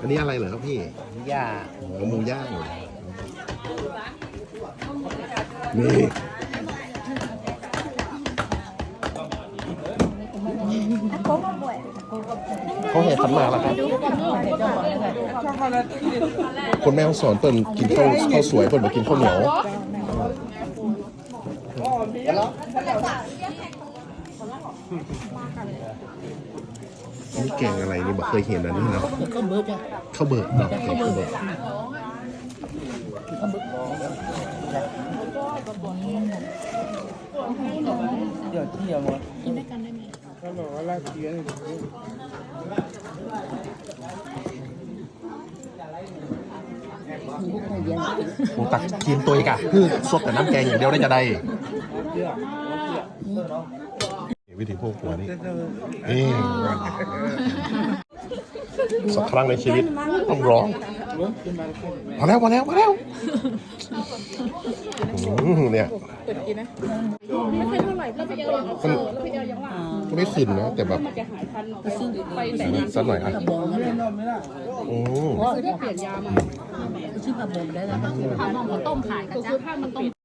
อันนี้อะไรเหรอครับพี่ย่าโอ้โหหมูย่างนี่เขาแห่ขันหมากแล้วครับคนแม่ห้องสอนเปิ่นกินข้าวข้าวสวยเปิ่นมากินข้าวเหนียว อันนี้แกงอะไรนี่บอกเคยเห็นอันนี้เนาะก็เบิร์ดจ้ะข้าวเบิกเนาะแกงข้าวเบิกเดี๋ยวเที่ยวหมดผมตักกินตัวอีกอะคือซดแต่น้ำแกงอย่างเดียวได้จะได้ วิธีพวกหัวนี่นี่สักครั้งในชีวิตต้องร้องมาแล้วมาแล้วมาแล้วอืมเนี่ยไม่เคยเท่าไหร่พี่ไปเอลเอาเซอร์แล้วพี่เอลยังว่าก็ไม่ขึ้นนะ แต่แบบมันจะหายทันไปแต่งานสักหน่อยอะกระบองนั่นแหละอืมซื้อเปลี่ยนยามาชื่อกระบองได้แล้วก็คือเอามาต้มขายก็คือถ้ามันต้ม